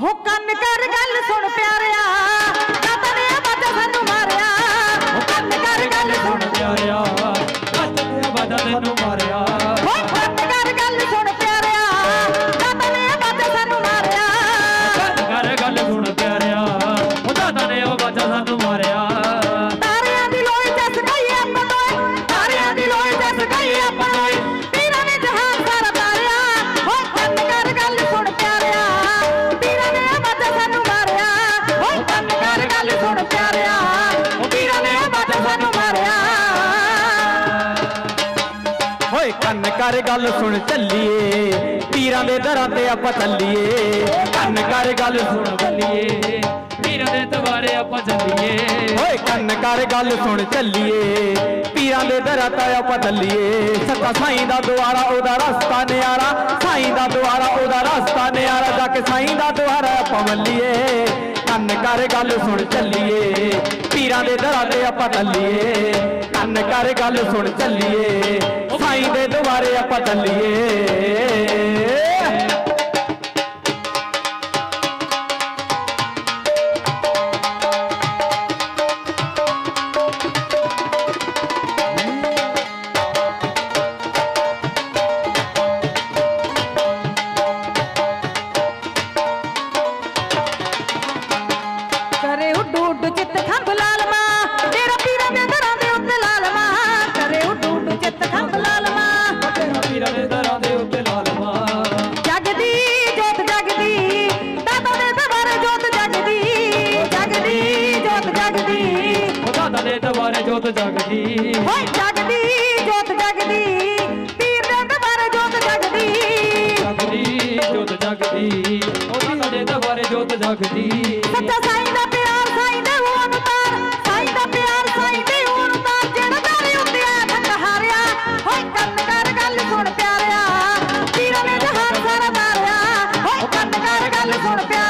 ਹੋ ਕੰਨ ਕਰ ਗੱਲ ਸੁਣ ਪਿਆਰਿਆ, ਦਾਤਾ ਨੇ ਬਾਜਾ ਸਾਨੂੰ ਮਾਰਿਆ। ਹੋ ਕੰਨ ਕਰ ਗੱਲ ਸੁਣ ਪਿਆਰਿਆ ਕੱਟ ਤੇ ਵਾਦਾ ਤੈਨੂੰ ਮਾਰਿਆ। ਓਏ ਕੰਨ ਕਰ ਗੱਲ ਸੁਣ ਚੱਲੀਏ। ਪੀਰਾਂ ਦੇ ਦਰਾਂ ਤੇ ਆਪਾਂ ਚੱਲੀਏ। ਕੰਨ ਕਰ ਗੱਲ ਸੁਣ ਚੱਲੀਏ। ਵੀਰਾਂ ਦੇ ਦਵਾਰੇ ਆਪਾਂ ਚੱਲੀਏ। ਓਏ ਕੰਨ ਕਰ ਗੱਲ ਸੁਣ ਚੱਲੀਏ। ਪੀਰਾਂ ਦੇ ਦਰਾਂ ਤੇ ਆਪਾਂ ਚੱਲੀਏ। ਸੱਤਾ ਸਾਈਂ ਦਾ ਦੁਆਰਾ ਉਹਦਾ ਰਸਤਾ ਨਿਆਰਾ। ਸਾਈਂ ਦਾ ਦੁਆਰਾ ਉਹਦਾ ਰਸਤਾ ਨਿਆਰਾ। ਜਾ ਕੇ ਸਾਈਂ ਦਾ ਦੁਆਰਾ ਆਪਾਂ ਮੱਲੀਏ। ਕੰਨ ਕਰ ਗੱਲ ਸੁਣ ਚੱਲੀਏ। ਪੀਰਾਂ ਦੇ ਦਰਾਂ ਤੇ ਆਪਾਂ ਚੱਲੀਏ। ਕੰਨ ਕਰ ਗੱਲ ਸੁਣ ਚੱਲੀਏ। ਦੁਆਰੇ ਆਪਾਂ ਚੱਲੀਏ ਕਰੇ ਉੱਡ ਉੱਡ ਜੋਤ ਜਗਦੀ। ਹੋਏ ਜਗਦੀ ਜੋਤ ਜਗਦੀ। ਪੀਰ ਦੇ ਦਵਾਰੇ ਜੋਤ ਜਗਦੀ। ਜਗਦੀ ਜੋਤ ਜਗਦੀ। ਉਹ ਦਾਦਾ ਦੇ ਦਵਾਰੇ ਜੋਤ ਜਗਦੀ। ਸੱਚਾ ਸਾਈਂ ਦਾ ਪਿਆਰ ਸਾਈਂ ਦੇ ਹੋਣ ਤਾਰ ਸਾਈਂ ਦਾ ਪਿਆਰ ਸਾਈਂ ਦੇ ਹੋਣ ਤਾਰ ਜਿਹੜਾ ਦਾਰੇ ਉੱਤੇ ਆ ਥੱਕ ਹਾਰਿਆ ਹੋਏ ਕੰਨ ਕਰ ਗੱਲ ਸੁਣ ਪਿਆਰਿਆ। ਪੀਰਾਂ ਨੇ ਜਹਾਨ ਸਾਰਾ ਮਾਰਿਆ ਹੋਏ ਕੰਨ ਕਰ ਗੱਲ ਸੁਣ ਪਿਆਰਿਆ।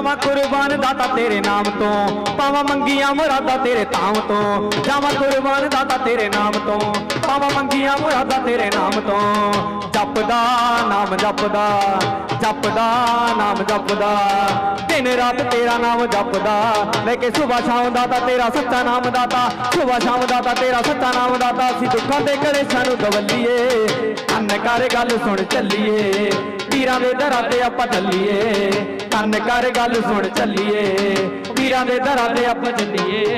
ਜਾਵਾਂ ਕੁਰਬਾਨ ਦਾਤਾ ਤੇਰੇ ਨਾਮ ਤੋਂ, ਪਾਵਾਂ ਮੰਗੀਆਂ ਮੁਰਾਦਾ ਤੇਰੇ ਧਾਮ ਤੋਂ, ਜਾਵਾਂ ਕੁਰਬਾਨ ਦਾਤਾ ਤੇਰੇ ਨਾਮ ਤੋਂ, ਪਾਵਾਂ ਮੰਗੀਆਂ ਮੁਰਾਦਾ ਤੇਰੇ ਨਾਮ ਤੋਂ। ਜਪਦਾ ਨਾਮ ਜਪਦਾ ਜਪਦਾ ਨਾਮ ਜਪਦਾ, ਦਿਨ ਰਾਤ ਤੇਰਾ ਨਾਮ ਜਪਦਾ। ਲੈ ਕੇ ਸੁਬਾ ਸ਼ਾਮ ਦਾਤਾ ਤੇਰਾ ਸੱਚਾ ਨਾਮ ਦਾਤਾ ਸੁਬਾ ਸ਼ਾਮ ਦਾਤਾ ਤੇਰਾ ਸੱਚਾ ਨਾਮ ਦਾਤਾ। ਅਸੀਂ ਦੁੱਖਾਂ ਦੇ ਕਲੇਸ਼ਾਂ ਸਾਨੂੰ ਦਵੱਲੀਏ ਅੰਨ ਕਰ ਗੱਲ ਸੁਣ ਚੱਲੀਏ, ਪੀਰਾਂ ਦੇ ਦਰਾਂ ਤੇ ਆਪਾਂ ਚੱਲੀਏ। ਕੰਨ ਕਰ ਗੱਲ ਸੁਣ ਚੱਲੀਏ। ਪੀਰਾਂ ਦੇ ਦਰਾਂ ਤੇ ਆਪਾਂ ਚੱਲੀਏ।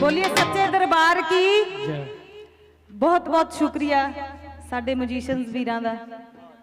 ਬੋਲੀਏ ਸੱਚੇ ਦਰਬਾਰ ਕੀ? ਬਹੁਤ ਬਹੁਤ ਸ਼ੁਕਰੀਆ ਸਾਡੇ ਮਿਊਜ਼ੀਸ਼ੀਅਨਸ ਵੀਰਾਂ ਦਾ।